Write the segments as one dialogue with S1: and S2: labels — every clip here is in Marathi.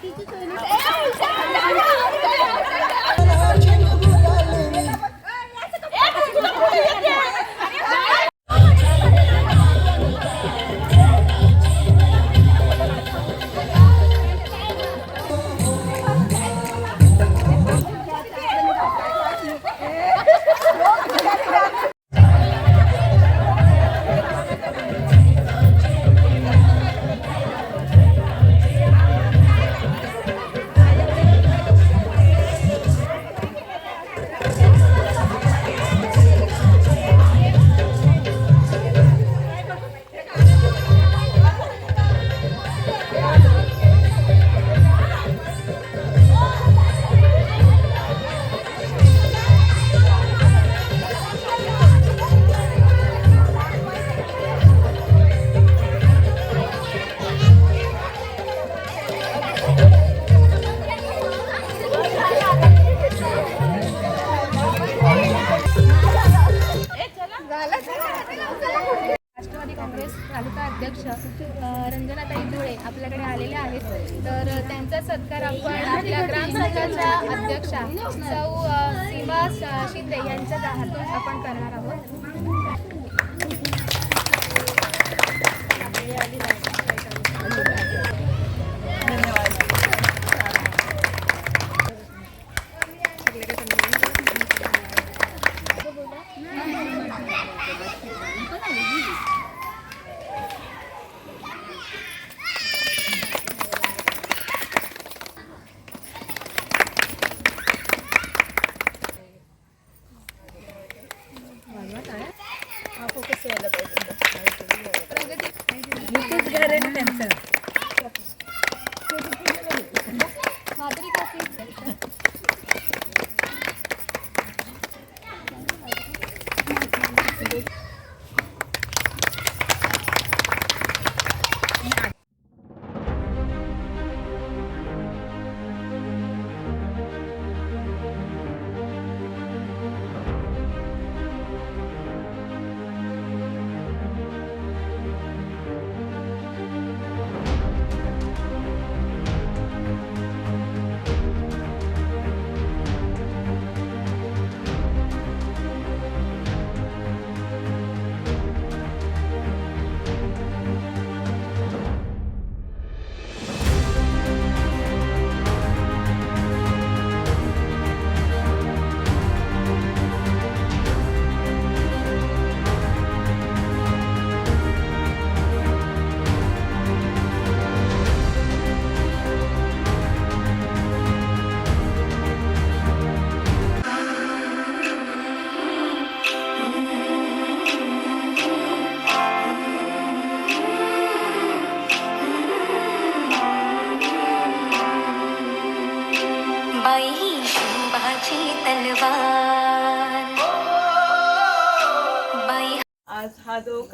S1: 地之
S2: 锤，你得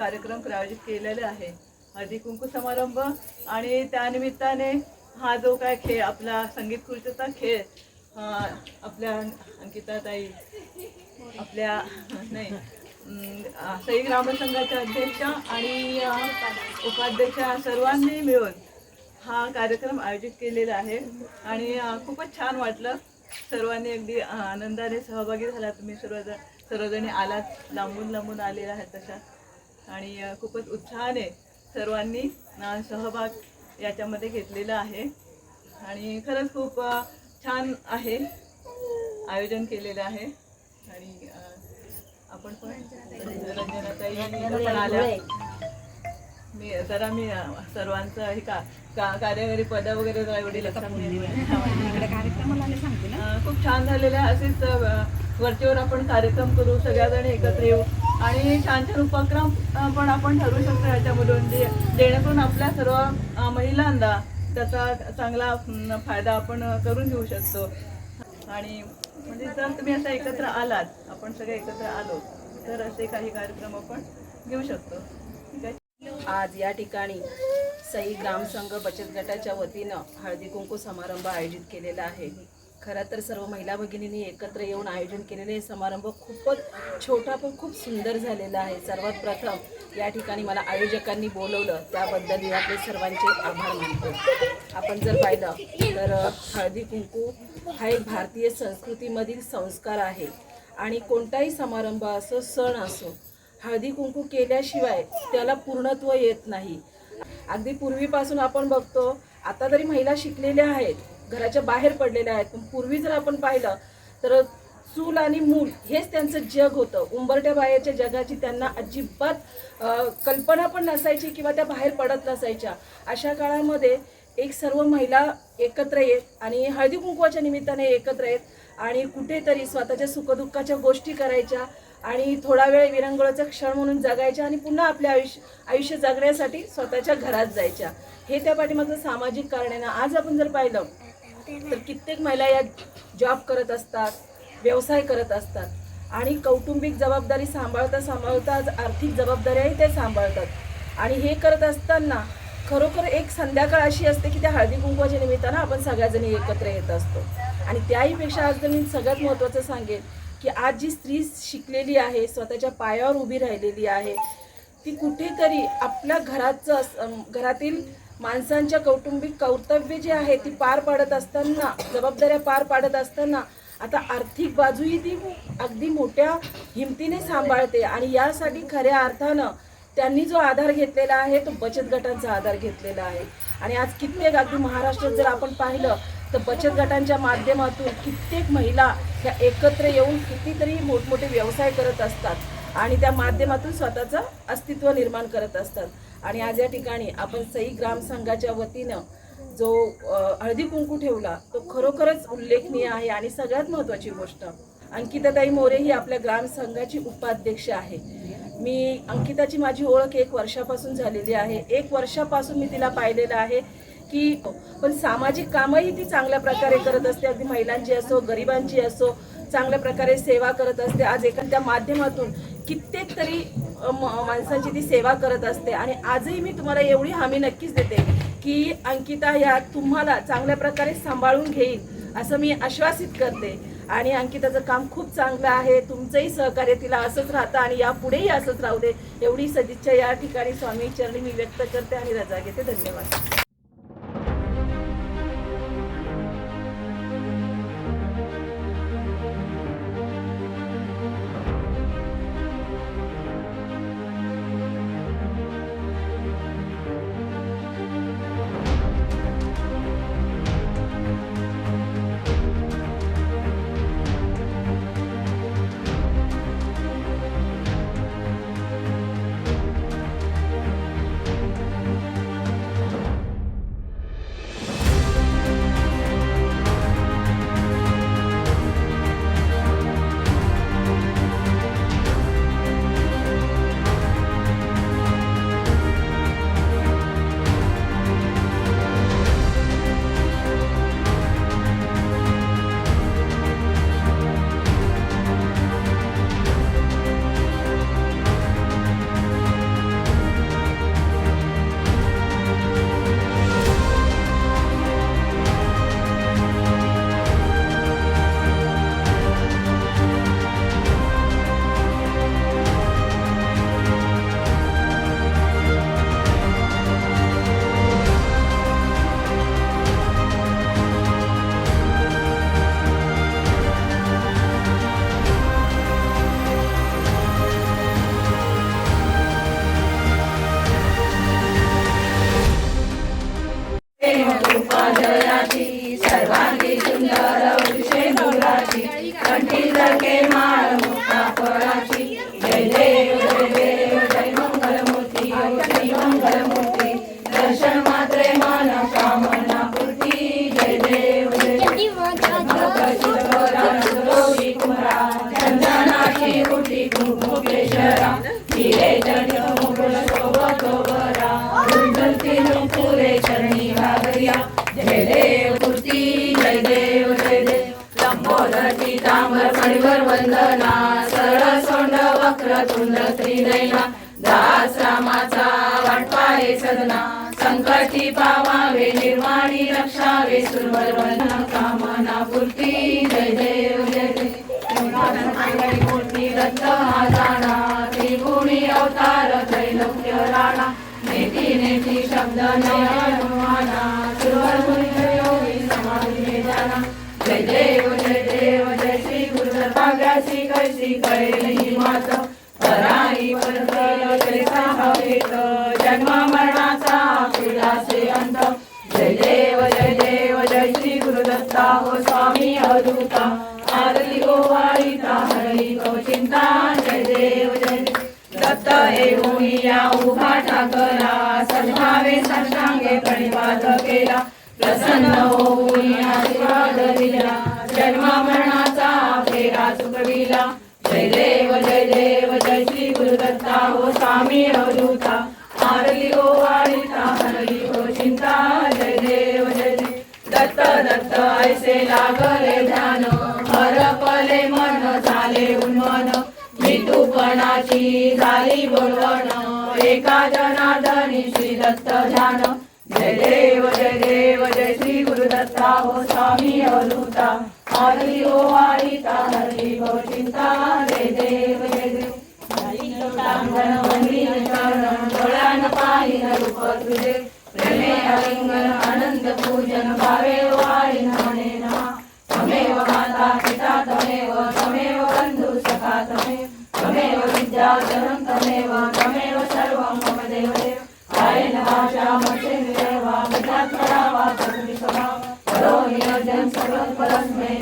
S2: कार्यक्रम प्रायोजित केलेला आहे. हळदी कुंकू समारंभ आणि त्यानिमित्ताने हा जो काय खेळ आपला संगीत खुर्चीचा खेळ आपल्या अंकिताताई आपल्या नाही सई ग्रामसंघाच्या अध्यक्षा आणि उपाध्यक्ष उपाध्यक्षा सर्वांनी मिळून हा कार्यक्रम आयोजित केलेला आहे. आणि खूपच छान वाटलं. सर्वांनी अगदी आनंदाने सहभागी झाला तुम्ही. सर्वजण सर्वजणी आलात. लांबून लांबून आलेला आहे तशा आणि खूपच उत्साहाने सर्वांनी सहभाग याच्यामध्ये घेतलेला आहे. आणि खरंच खूप छान आहे आयोजन केलेलं आहे. आणि आपण पण रंजनाताई आल्या. मी जरा मी सर्वांचं हे का कार्यकारी पद वगैरे एवढी लक्षात खूप छान झालेले आहे. असेच वरतीवर आपण कार्यक्रम करू सगळ्याजण एकत्र येऊ. आणि छान छान उपक्रम पण आपण ठरवू शकतो याच्यामधून. जे जेणेकरून आपल्या सर्व महिलांना त्याचा चांगला फायदा आपण करून घेऊ शकतो. आणि म्हणजे जर तुम्ही असं एकत्र आलात आपण सगळे एकत्र आलो तर असे काही कार्यक्रम आपण घेऊ शकतो. ठीक आहे?
S3: आज या ठिकाणी सई ग्रामसंघ बचत गटाच्या वतीनं हळदी कुंकू समारंभ आयोजित केलेला आहे. खरं तर सर्व महिला भगिनींनी एकत्र येऊन आयोजन केलेले हे समारंभ खूपच छोटा पण खूप सुंदर झालेला आहे. सर्वात प्रथम या ठिकाणी मला आयोजकांनी बोलवलं. त्याबद्दल मी आपले सर्वांचे आभार मानतो. आपण जर पाहिलं तर हळदी कुंकू हा एक भारतीय संस्कृतीमधील संस्कार आहे. आणि कोणताही समारंभ असो सण असो हळदी कुंकू केल्याशिवाय त्याला पूर्णत्व येत नाही. अगदी पूर्वीपासून आपण बघतो आता तरी महिला शिकलेल्या आहेत. घराच्या बाहेर पडलेल्या आहेत. पण पूर्वी जर आपण पाहिलं तर चूल आणि मूल हेच त्यांचं जग होतं. उंबरट्या बाहेरच्या जगाची त्यांना अजिबात कल्पना पण नसायची किंवा त्या बाहेर पडत नसायच्या. अशा काळामध्ये एक सर्व महिला एकत्र येत आणि हळदी कुंकवाच्या निमित्ताने एकत्र येत आणि कुठेतरी स्वतःच्या सुखदुःखाच्या गोष्टी करायच्या आणि थोडा वेळ विरंगुळाचा क्षण म्हणून जगायच्या आणि पुन्हा आपले आयुष्य आयुष्य जगण्यासाठी स्वतःच्या घरात जायच्या. हे त्या पाठीमागचं सामाजिक कारण आहे. ना आज आपण जर पाहिलं तर कित्येक महिला या जॉब करत असतात व्यवसाय करत असतात आणि कौटुंबिक जबाबदारी सांभाळता सांभाळता आज आर्थिक जबाबदाऱ्याही ते सांभाळतात. आणि हे करत असताना खरोखर एक संध्याकाळ अशी असते की त्या हळदी कुंकवाच्या निमित्तानं आपण सगळ्याजणी एकत्र येत असतो. आणि त्याहीपेक्षा आज मी सगळ्यात महत्त्वाचं सांगेन की आज जी स्त्री शिकलेली आहे स्वतःच्या पायावर उभी राहिलेली आहे ती कुठेतरी आपल्या घराचं घरातील माणसांच्या कौटुंबिक कर्तव्य जे आहे ती पार पाडत असताना जबाबदाऱ्या पार पाडत असताना आता आर्थिक बाजूही ती अगदी मोठ्या हिमतीने सांभाळते आणि यासाठी खऱ्या अर्थानं त्यांनी जो आधार घेतलेला आहे तो बचत गटांचा आधार घेतलेला आहे. आणि आज कित्येक अगदी महाराष्ट्रात जर आपण पाहिलं तर बचत गटांच्या माध्यमातून कित्येक महिला ह्या एकत्र येऊन कितीतरी मोठमोठे व्यवसाय करत असतात आणि त्या माध्यमातून स्वतःचं अस्तित्व निर्माण करत असतात. आणि आज या ठिकाणी आपण सई ग्राम संघाच्या वतीनं जो हळदी कुंकू ठेवला तो खरोखरच उल्लेखनीय आहे आणि सगळ्यात महत्त्वाची गोष्ट अंकिताताई मोरे ही आपल्या ग्राम संघाची उपाध्यक्ष आहे. मी अंकिताची माझी ओळख एक वर्षापासून झालेली आहे. एक वर्षापासून मी तिला पाहिलेलं आहे की पण सामाजिक कामही ती चांगल्या प्रकारे करत असते. अगदी महिलांची असो गरिबांची असो चांगल्या प्रकारे सेवा करत असते. आज एखाद्या माध्यमातून कित्येक तरी म- माणसांची ती सेवा करत असते. आणि आजही मी तुम्हाला एवढी हमी नक्कीच देते की अंकिता ह्या तुम्हाला चांगल्या प्रकारे सांभाळून घेईल असं मी आश्वासित करते. आणि अंकिताचं काम खूप चांगलं आहे. तुमचंही सहकार्य तिला असंच राहतं आणि यापुढेही असंच राहू दे. एवढी सदिच्छा या ठिकाणी स्वामी चरणी मी व्यक्त करते आणि रजा घेते. धन्यवाद.
S4: वक्रतुंड त्रिनयना दासरामाचा रामाचा वाटपाहे सदना संकटी पावावे निर्वाणी रक्षावे सुरवर वंदना कामना पूर्ती. जय देव जय. देव मूर्ती दत्त हा जाणा त्रिगुणी अवतार त्रैलोक्य राणा. नेती नेती शब्द नयनमाना सुरवर मुनी योगी समाधी जाना जय देव जय देव जय श्री गुरु भाग्यासी कैसी कळेल माता. पराई हवेत जन्म मरणाचा पिलासे अंत. जय देव जय देव जय श्री गुरुदत्ता हो स्वामी अवधूता. आरती गोवाळीता हरी गो चिंता जय देव जय दत्त येऊनी या उभा ठाकरा सद्भावे साष्टांगे प्रणिपात केला. प्रसन्न होऊन आशीर्वाद दिला. जन्म मरणाचा फेरा चुकविला जय देव जय देव जय श्री गुरुदत्ता हो स्वामी अवधूता आरती हो वारिता हरी हो चिंता जय देव जय दत्त दत्त ऐसे लागले ध्यान हरपले मन झाले उन्मन। मितूपणाची झाली बोलवण एका जनार्दनी श्री दत्त ध्यान। जय देव जय देव जय श्री गुरुदत्ता हो स्वामी अवधूता। हरी ओ वाळीता हरी हो चिंता जय देव जय देव. तांगण वंदीन चरण डोळ्यान पाहिन रूप तुझे. प्रेमे अलिंगन आनंद पूजन भावे वाळीन म्हणे नमः. तमेव माता पिता तमेव तमेव बंधु सखा तमेव त्वमेव विद्याधरं तमेव तमेव सर्वं मम देवदेव. कायेन वाचा मतेन देवा विद्यात्मना वा प्रकृति स्वभाव करोमि यज्ञं सकलं परस्मै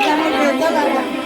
S4: Cả hai.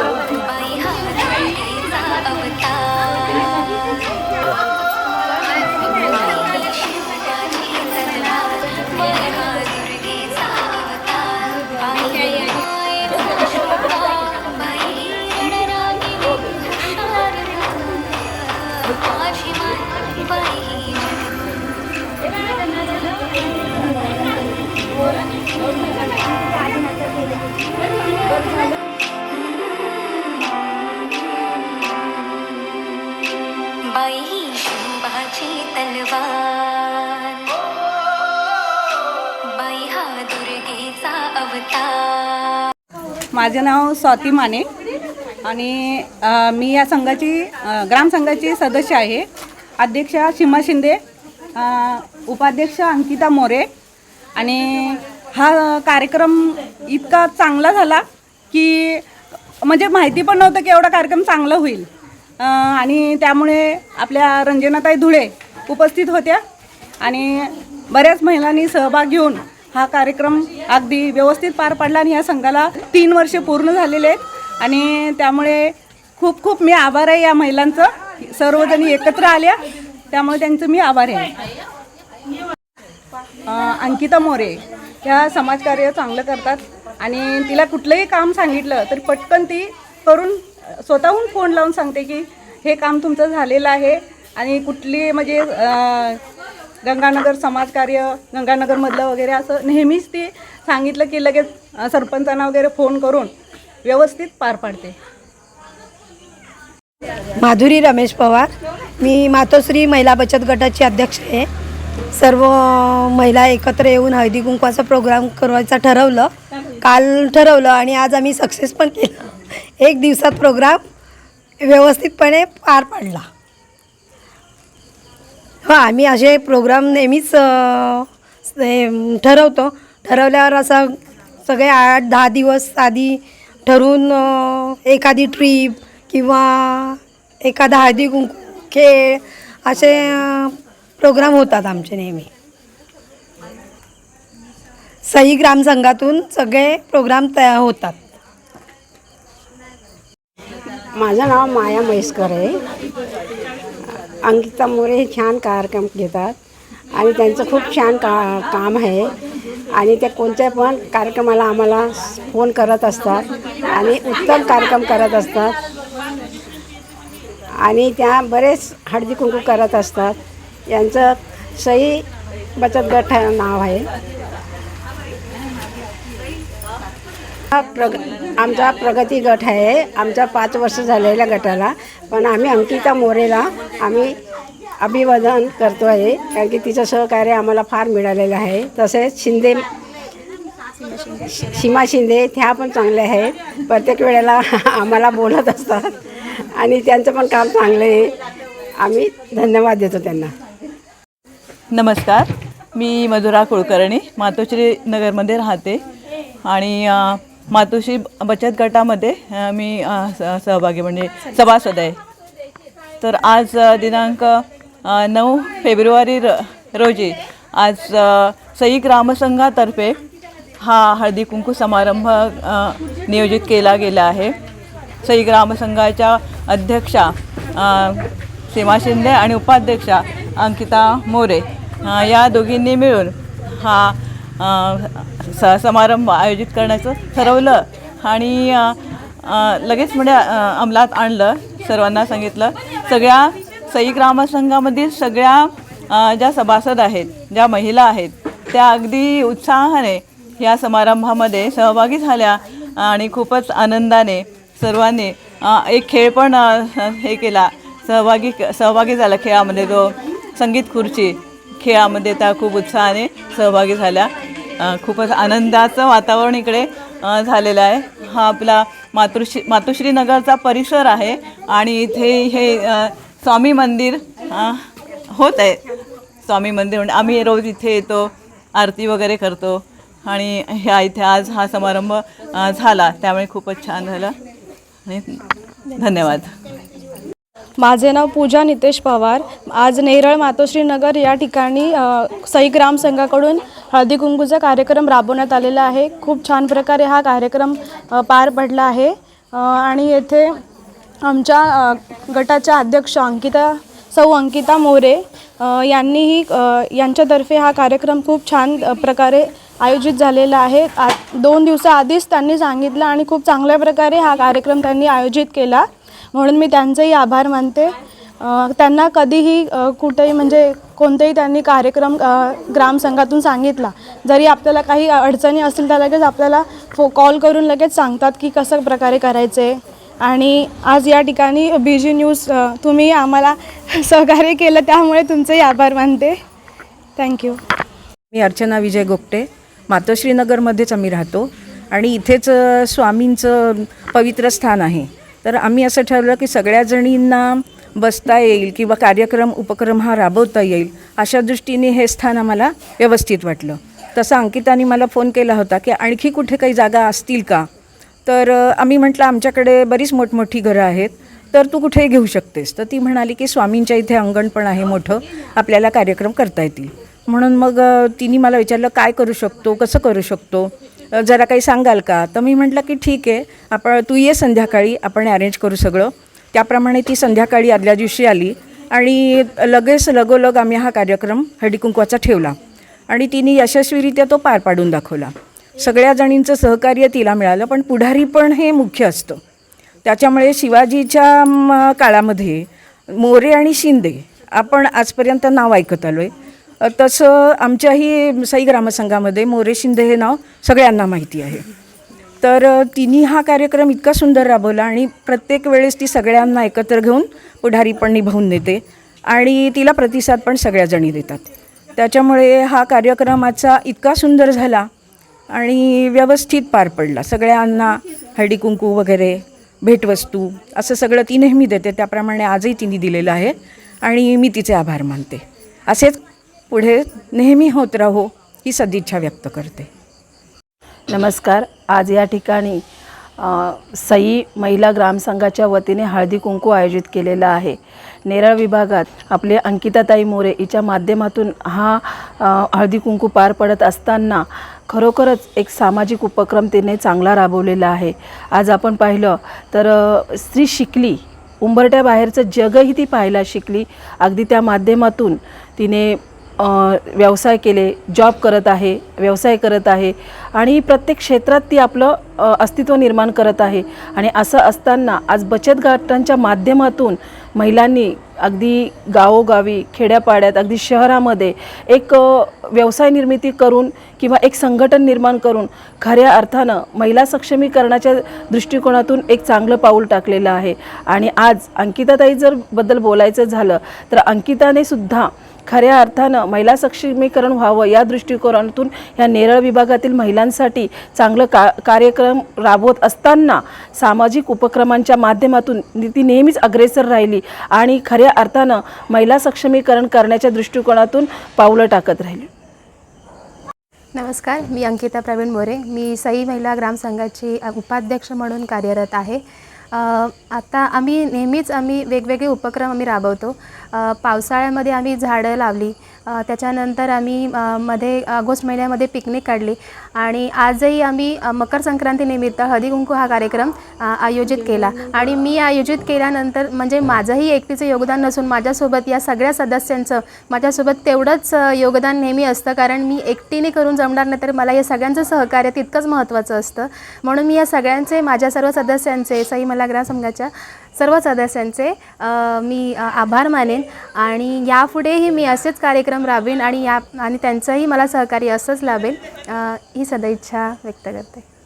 S1: 아, माझे
S5: नाव स्वाती माने. आणि मी या संघाची ग्रामसंघाची सदस्य आहे. अध्यक्षा सीमा शिंदे उपाध्यक्ष अंकिता मोरे. आणि हा कार्यक्रम इतका चांगला झाला की म्हणजे माहिती पण नव्हतं की एवढा कार्यक्रम चांगला होईल. आणि त्यामुळे आपल्या रंजनाताई धुळे उपस्थित होत्या. आणि बऱ्याच महिलांनी सहभाग घेऊन हा कार्यक्रम अगदी व्यवस्थित पार पडला आणि या संघाला तीन वर्ष पूर्ण झालेले आहेत. आणि त्यामुळे खूप खूप मी आभार आहे या महिलांचं. सर्वजणी एकत्र आल्या. त्यामुळे त्यांचं मी आभार आहे. अंकिता मोरे ह्या समाजकार्य चांगलं करतात. आणि तिला कुठलंही काम सांगितलं तरी पटकन ती करून स्वतःहून फोन लावून सांगते की हे काम तुमचं झालेलं आहे आणि कुठली म्हणजे गंगानगर समाजकार्य गंगानगरमधलं वगैरे असं नेहमीच ती सांगितलं की लगेच सरपंचांना वगैरे फोन करून व्यवस्थित पार पाडते.
S6: माधुरी रमेश पवार. मी मातोश्री महिला बचत गटाची अध्यक्ष आहे. सर्व महिला एकत्र येऊन हळदी कुंकवाचा प्रोग्राम करायचा ठरवलं. काल ठरवलं आणि आज आम्ही सक्सेस पण केलं. एक दिवसात प्रोग्राम व्यवस्थितपणे पार पाडला. हो आम्ही असे प्रोग्राम नेहमीच ठरवतो. ठरवल्यावर असं सगळे आठ दहा दिवस आधी ठरवून एखादी ट्रीप किंवा एखादा हळदी कुंकू खेळ असे प्रोग्राम होतात आमचे नेहमी. सही ग्रामसंघातून सगळे प्रोग्राम तयार होतात.
S3: माझं नाव माया म्हैसकर आहे. अंकिता मोरे हे छान कार्यक्रम घेतात. आणि त्यांचं खूप छान का काम आहे. आणि ते कोणत्या पण कार्यक्रमाला आम्हाला फोन करत असतात. आणि उत्तम कार्यक्रम करत असतात. आणि त्या बरेच हळदी कुंकू करत असतात. यांचं सही बचत गट नाव आहे. हा प्रग आमचा प्रगती गट आहे. आमचा पाच वर्ष झालेल्या गटाला. पण आम्ही अंकिता मोरेला आम्ही अभिवादन करतो आहे कारण की तिचं सहकार्य आम्हाला फार मिळालेलं आहे. तसेच शिंदे सीमा शिंदे त्या पण चांगल्या आहेत. प्रत्येक वेळेला आम्हाला बोलत असतात. आणि त्यांचं पण काम चांगलं आहे. आम्ही धन्यवाद देतो त्यांना.
S2: नमस्कार. मी मधुरा कुलकर्णी मातोश्री नगरमध्ये राहते. आणि मातोश्री बचत गटामध्ये मी स- सहभागी म्हणजे सभासद आहे. तर आज दिनांक नऊ फेब्रुवारी र रोजी आज सई ग्रामसंघातर्फे हा हळदी कुंकू समारंभ नियोजित केला गेला आहे. सई ग्रामसंघाच्या अध्यक्षा सीमा शिंदे आणि उपाध्यक्षा अंकिता मोरे या दोघींनी मिळून हा स समारंभ आयोजित करण्याचं ठरवलं. आणि लगेच म्हणजे अंमलात आणलं सर्वांना सांगितलं. सगळ्या सई ग्रामसंघामधील सगळ्या ज्या सभासद आहेत ज्या महिला आहेत त्या अगदी उत्साहाने या समारंभामध्ये सहभागी झाल्या आणि खूपच आनंदाने सर्वांनी एक खेळ पण हे केला. सहभागी सहभागी झाला खेळामध्ये. तो संगीत खुर्ची खेळामध्ये त्या खूप उत्साहाने सहभागी झाल्या. खूपच आनंदाचं वातावरण इकडे झालेलं आहे. हा आपला मातृश्री मातुश्री नगरचा परिसर आहे आणि इथे हे स्वामी मंदिर होत आहे. स्वामी मंदिर म्हणजे आम्ही रोज इथे येतो आरती वगैरे करतो आणि ह्या इथे आज हा समारंभ झाला. त्यामुळे खूपच छान झालं. आणि धन्यवाद.
S7: माझे नाव पूजा नितेश पवार. आज नेरळ मातोश्री नगर या ठिकाणी सई ग्राम संघाकडून हळदी कुंकूचा कार्यक्रम राबवण्यात आलेला आहे. खूप छान प्रकारे हा कार्यक्रम पार पडला आहे. आणि येथे आमच्या गटाच्या अध्यक्ष अंकिता सौ अंकिता मोरे यांनीही यांच्यातर्फे हा कार्यक्रम खूप छान प्रकारे आयोजित झालेला आहे. आ दोन दिवसाआधीच त्यांनी सांगितलं आणि खूप चांगल्या प्रकारे हा कार्यक्रम त्यांनी आयोजित केला. म्हणून मी त्यांचेही आभार मानते. त्यांना कधीही कुठेही म्हणजे कोणतेही त्यांनी कार्यक्रम ग्रामसंघातून सांगितला. जरी आपल्याला काही अडचणी असतील तर लगेच आपल्याला फो कॉल करून लगेच सांगतात की कसं प्रकारे करायचे. आणि आज या ठिकाणी बी जी न्यूज तुम्ही आम्हाला सहकार्य केलं त्यामुळे तुमचेही आभार मानते. थँक्यू
S8: मी अर्चना विजय गोपटे मातोश्रीनगरमध्येच आम्ही राहतो. आणि इथेच स्वामींचं पवित्र स्थान आहे. तर आम्ही असं ठरवलं की सगळ्या जणींना बसता येईल किंवा कार्यक्रम उपक्रम हा राबवता येईल अशा दृष्टीने हे स्थान आम्हाला व्यवस्थित वाटलं. तसं अंकिताने मला फोन केला होता की आणखी कुठे काही जागा असतील का? तर आम्ही म्हटलं आमच्याकडे बरीच मोठमोठी घरं आहेत तर तू कुठेही घेऊ शकतेस? तर ती म्हणाली की स्वामींच्या इथे अंगण पण आहे मोठं आपल्याला कार्यक्रम करता येतील. म्हणून मग तिने मला विचारलं काय करू शकतो? कसं करू शकतो? जरा काही सांगाल का? तर मी म्हटलं की ठीक आहे आपण तू ये संध्याकाळी आपण अरेंज करू सगळं. त्याप्रमाणे ती संध्याकाळी आदल्या दिवशी आली आणि लगेच लगोलग आम्ही हा कार्यक्रम हळदीकुंकवाचा ठेवला. आणि तिने यशस्वीरित्या तो पार पाडून दाखवला. सगळ्या जणींचं सहकार्य तिला मिळालं पण पुढारी पण हे मुख्य असतं. त्याच्यामुळे शिवाजीच्या काळामध्ये मोरे आणि शिंदे आपण आजपर्यंत नाव ऐकत आलो आहे तसं आमच्याही साई ग्रामसंघामध्ये मोरे शिंदे हे नाव सगळ्यांना माहिती आहे. तर तिने हा कार्यक्रम इतका सुंदर राबवला आणि प्रत्येक वेळेस ती सगळ्यांना एकत्र घेऊन पुढारी पण निभावून देते आणि तिला प्रतिसाद पण सगळ्या जणी देतात. त्याच्यामुळे हा कार्यक्रमाचा इतका सुंदर झाला आणि व्यवस्थित पार पडला. सगळ्यांना हळदी कुंकू वगैरे भेटवस्तू असं सगळं ती नेहमी देते. त्याप्रमाणे आजही तिने दिलेलं आहे आणि मी तिचे आभार मानते. असेच पुढे नेहमी होत राहो ही सदिच्छा व्यक्त करते.
S3: नमस्कार. आज या ठिकाणी सई महिला ग्रामसंघाच्या वतीने हळदी कुंकू आयोजित केलेला आहे. नेरळ विभागात आपले अंकिताताई मोरे हिच्या माध्यमातून हा हळदी कुंकू पार पडत असताना खरोखरच एक सामाजिक उपक्रम तिने चांगला राबवलेला आहे. आज आपण पाहिलं तर स्त्री शिकली उंबरट्याबाहेरचं जगही ती पाहायला शिकली. अगदी त्या माध्यमातून तिने व्यवसाय केले जॉब करत आहे व्यवसाय करत आहे आणि प्रत्येक क्षेत्रात ती आपलं अस्तित्व निर्माण करत आहे. आणि असं असताना आज बचत गटांच्या माध्यमातून महिलांनी अगदी गावोगावी खेड्यापाड्यात अगदी शहरामध्ये एक व्यवसाय निर्मिती करून किंवा एक संघटन निर्माण करून खऱ्या अर्थानं महिला सक्षमीकरणाच्या दृष्टिकोनातून एक चांगलं पाऊल टाकलेलं आहे. आणि आज अंकिताताई जर बद्दल बोलायचं झालं तर अंकिताने सुद्धा खऱ्या अर्थानं महिला सक्षमीकरण व्हावं या दृष्टिकोनातून या नेरळ विभागातील महिलांसाठी चांगलं का कार्यक्रम राबवत असताना सामाजिक उपक्रमांच्या माध्यमातून ती नेहमीच अग्रेसर राहिली आणि खऱ्या अर्थानं महिला सक्षमीकरण करण्याच्या दृष्टिकोनातून पावलं टाकत राहिली.
S9: नमस्कार मी अंकिता प्रवीण मोरे. मी सई महिला ग्रामसंघाची उपाध्यक्ष म्हणून कार्यरत आहे. आता आम्ही नेहमीच आम्ही वेगवेगळे उपक्रम आम्ही राबवतो. पावसाळ्यामध्ये आम्ही झाडं लावली. त्याच्यानंतर आम्ही मध्ये ऑगस्ट महिन्यामध्ये पिकनिक काढली. आणि आजही आम्ही मकर संक्रांतीनिमित्त हळदी कुंकू हा कार्यक्रम आयोजित केला. आणि मी आयोजित केल्यानंतर म्हणजे माझंही एकटीचं योगदान नसून माझ्यासोबत या सगळ्या सदस्यांचं माझ्यासोबत तेवढंच योगदान नेहमी असतं. कारण मी एकटीने करून जमणार नाही तर मला या सगळ्यांचं सहकार्य तितकंच महत्त्वाचं असतं. म्हणून मी या सगळ्यांचे माझ्या सर्व सदस्यांचे सई मला ग्रामसंघाच्या सर्व सदस्यांचे मी आभार मानेन. आणि यापुढेही मी असेच कार्यक्रम राबवेन आणि या आणि त्यांचंही मला सहकार्य असंच लाभेल. ही सदैच्छा व्यक्त करते.